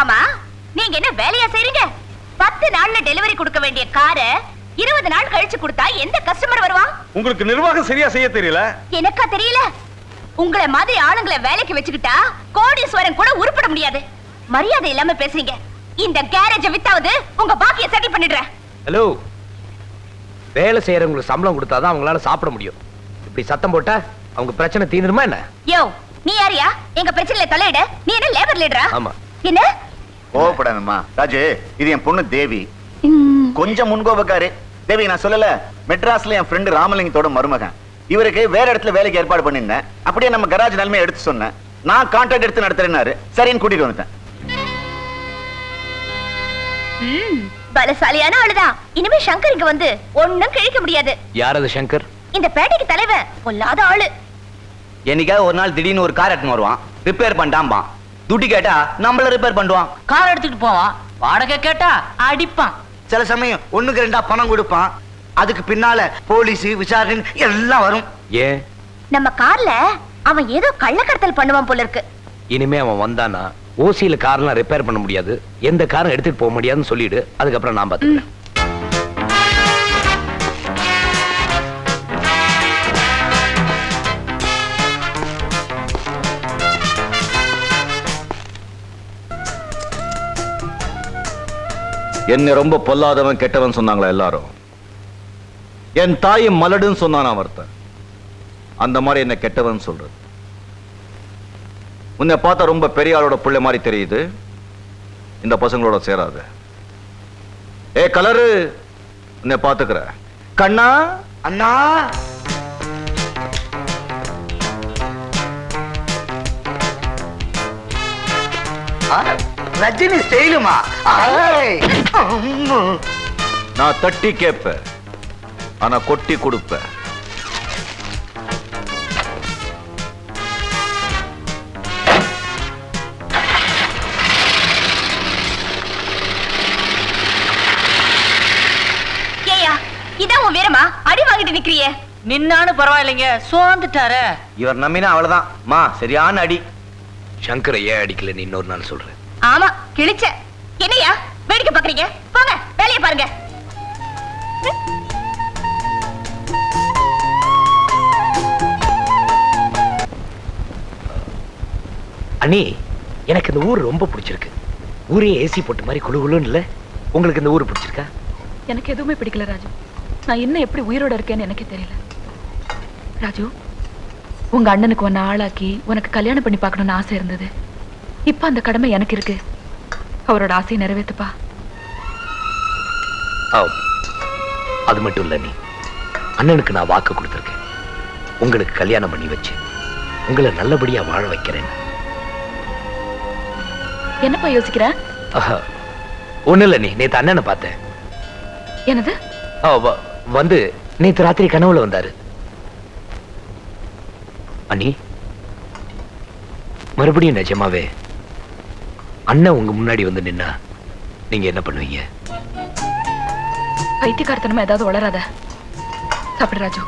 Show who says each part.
Speaker 1: ஆமா நீங்க என்ன வேலையா செய்றீங்க? பத்து நாள்ல டெலிவரி கொடுக்க வேண்டிய காரை இருபது நாள் கழிச்சு கொடுத்தா எந்த கஸ்டமர் வருவான்?
Speaker 2: உங்களுக்கு நிர்வாகம் சரியா செய்ய தெரியல?
Speaker 1: எனக்கா தெரியல. உங்களை மாதிரி ஆளுங்களை வேலைக்கு வச்சுக்கிட்டா கோடீஸ்வரன் கூட உருப்பட முடியாது. மரியாதை இல்லாம பேசுறீங்க. இந்த கேரேஜ வித்தாவது உங்க பாக்கிய செட்டில் பண்ணிடுறேன்.
Speaker 3: ஹலோ வேலை செய்யறவங்களுக்கு சம்பளம் கொடுத்தாதான் அவங்களால சாப்பிட முடியும். இப்படி சத்தம் போட்டா அவங்க பிரச்சனை தீந்துருமா என்ன?
Speaker 1: யோ நீ யாரியா? எங்க பிரச்சனையில தலையிட நீ என்ன லேபர் லீடரா
Speaker 3: ஆமா.
Speaker 1: என்ன?
Speaker 4: கோவப்படாதம்மா. ராஜு இது என் பொண்ணு தேவி.
Speaker 1: ம்,
Speaker 4: கொஞ்சம் முன்கோபக்காரு. தேவி நான் சொல்லல. மெட்ராஸ்ல என் ஃப்ரெண்டு ராமலிங்கத்தோட மருமகன். இவருக்கு வேற இடத்துல வேலைக்கு ஏற்பாடு பண்ணிருந்தேன் அப்படியே நம்ம கராஜ் நிலைமையை எடுத்து சொன்னேன். நான் கான்ட்ராக்ட் எடுத்து நடத்துறேன்னாரு. சரின்னு கூட்டிட்டு வந்துட்டேன்.
Speaker 1: பலசாலியான ஆளுதான். இனிமே சங்கர் இங்க வந்து ஒண்ணும் கிழிக்க முடியாது.
Speaker 3: யார் அது சங்கர்?
Speaker 1: இந்த பேட்டைக்கு தலைவன் பொல்லாத ஆளு.
Speaker 5: என்னைக்காவது ஒரு நாள் திடீர்னு ஒரு கார் எடுத்துன்னு வருவான். ரிப்பேர் பண்ணிட்டாம்பான் துட்டி கேட்டா நம்மள ரிப்பேர் பண்ணுவான்.
Speaker 6: கார் எடுத்துட்டு போவான். வாடகை கேட்டா அடிப்பான்.
Speaker 5: சில சமயம் ஒண்ணுக்கு ரெண்டா பணம் கொடுப்பான். அதுக்கு பின்னால போலீஸ் விசாரணை எல்லாம் வரும்.
Speaker 3: ஏன்?
Speaker 1: நம்ம கார்ல அவன் ஏதோ கள்ளக்கடத்தல் பண்ணுவான் போல இருக்கு.
Speaker 3: இனிமே அவன் வந்தானா ஓசியில கார்லாம் ரிப்பேர் பண்ண முடியாது. எந்த காரும் எடுத்துட்டு போக முடியாதுன்னு சொல்லிடு. அதுக்கப்புறம் நான் பாத்துக்கிறேன்.
Speaker 4: என்ன ரொம்ப பொல்லாதவன் கெட்டவன் சொன்னாங்களா எல்லாரும்? என் தாய் மலடுன்னு சொன்னான் ஒருத்தன் அந்த மாதிரி என்ன கெட்டவன் சொல்றது. உன்னை பார்த்தா ரொம்ப பெரிய ஆளோட பிள்ளை மாதிரி தெரியுது. இந்த பசங்களோட சேராத. ஏ கலரு! உன்னை பாத்துக்கிற கண்ணா!
Speaker 5: அண்ணா! ஆ, ரஜினி ஸ்டைலுமா
Speaker 4: நான் தட்டி கேட்பேன். ஆனா கொட்டி கொடுப்பேன்.
Speaker 1: இதான் உன் வீரமா? அடி வாங்கிட்டு நிக்கிறியே.
Speaker 6: நின்னானு பரவாயில்லைங்க சோர்ந்துட்டாரு.
Speaker 5: இவர் நம்பினா அவ்வளவுதான். மா சரியான அடி.
Speaker 3: சங்கரை ஏன் அடிக்கலன்னு இன்னொரு நாள் சொல்றேன்.
Speaker 1: ஆமா கிழிச்ச. என்னையா வேடிக்கை பாக்குறீங்க போங்க வேலையை பாருங்க.
Speaker 3: அண்ணி எனக்கு இந்த ஊர் ரொம்ப பிடிச்சிருக்கு. ஊரே ஏசி போட்ட மாதிரி குளு குளுன்னு இல்ல? உங்களுக்கு இந்த ஊர் பிடிச்சிருக்கா?
Speaker 7: எனக்கு எதுவுமே பிடிக்கல ராஜு. நான் இன்னும் எப்படி உயிரோட இருக்கேன்னு எனக்கே தெரியல. ராஜு உங்க அண்ணனுக்கு உன்னை ஆளாக்கி உனக்கு கல்யாணம் பண்ணி பார்க்கணும்னு ஆசை இருந்தது. இப்ப அந்த கடமை எனக்கு இருக்கு. அவரோட ஆசையை நிறைவேத்துப்பா.
Speaker 3: அது மட்டும் இல்ல நீ. அண்ணனுக்கு நான் வாக்கு கொடுத்துருக்கேன். உங்களுக்கு கல்யாணம் பண்ணி வச்சு உங்களை நல்லபடியா வாழ வைக்கிறேன்.
Speaker 7: என்னப்பா யோசிக்கிற?
Speaker 3: ஒண்ணு இல்ல நீ. நேத்து அண்ணனை பார்த்தேன். வ- வந்து நேத்து ராத்திரி கனவுல வந்தாரு. அண்ணி மறுபடியும் நிஜமாவே அண்ணன் உங்க முன்னாடி வந்து நின்னா நீங்க என்ன பண்ணுவீங்க?
Speaker 7: பைத்தியக்காரத்தனமா ஏதாவது வளராத. சாப்பிடு ராஜு.